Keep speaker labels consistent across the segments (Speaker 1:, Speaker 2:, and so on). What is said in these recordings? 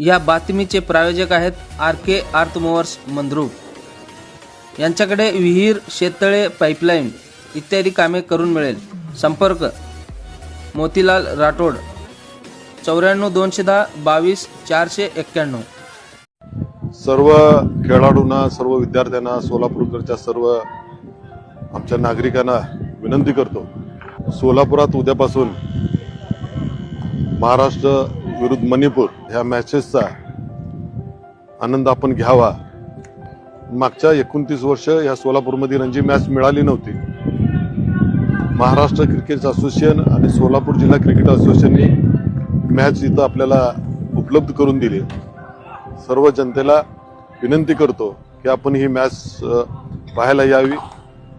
Speaker 1: या बातमीचे प्रायोजक आहेत आर के आर्थ मोवर्स यांच्याकडे विहीर शेततळे पाईपलाईन इत्यादी कामे करून मिळेल. संपर्क. मोतीलाल राठोड. चौऱ्याण्णव दोनशे दहा बावीस चारशे एक्क्याण्णव.
Speaker 2: सर्व खेळाडूंना सर्व विद्यार्थ्यांना सोलापूरकडच्या सर्व आमच्या नागरिकांना विनंती करतो. सोलापुरात उद्यापासून महाराष्ट्र विरुद्ध मणिपूर ह्या मॅचेसचा आनंद आपण घ्यावा. मागच्या एकोणतीस वर्ष या सोलापूरमध्ये रणजी मॅच मिळाली नव्हती. महाराष्ट्र क्रिकेट असोसिएशन आणि सोलापूर जिल्हा क्रिकेट असोसिएशनने मॅच इथं आपल्याला उपलब्ध करून दिली. सर्व जनतेला विनंती करतो की आपण ही मॅच पाहायला यावी.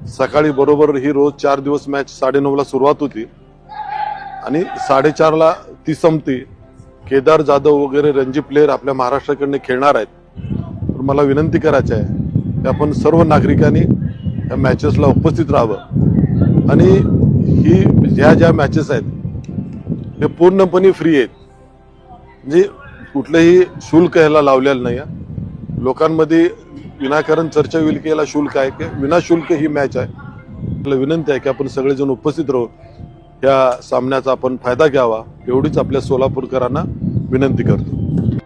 Speaker 2: सकाळी बरोबर ही रोज चार दिवस मॅच साडेनऊला सुरुवात होती. आणि साडेचारला ती संपती. केदार जाधव वगैरे रणजी प्लेयर आपल्या महाराष्ट्राकडनं खेळणार आहेत. तर मला विनंती करायची आहे की आपण सर्व नागरिकांनी या मॅचेसला उपस्थित राहावं. आणि ही ज्या ज्या मॅचेस आहेत हे पूर्णपणे फ्री आहेत. म्हणजे कुठलंही शुल्क ह्याला लावलेलं नाही आहे. लोकांमध्ये विनाकारण चर्चा होईल की याला शुल्क आहे की विनाशुल्क ही मॅच आहे. आपल्याला विनंती आहे की आपण सगळेजण उपस्थित राहू. या सामन्याचा आपण फायदा घ्यावा एवढीच आपल्या सोलापूरकरांना विनंती करतो.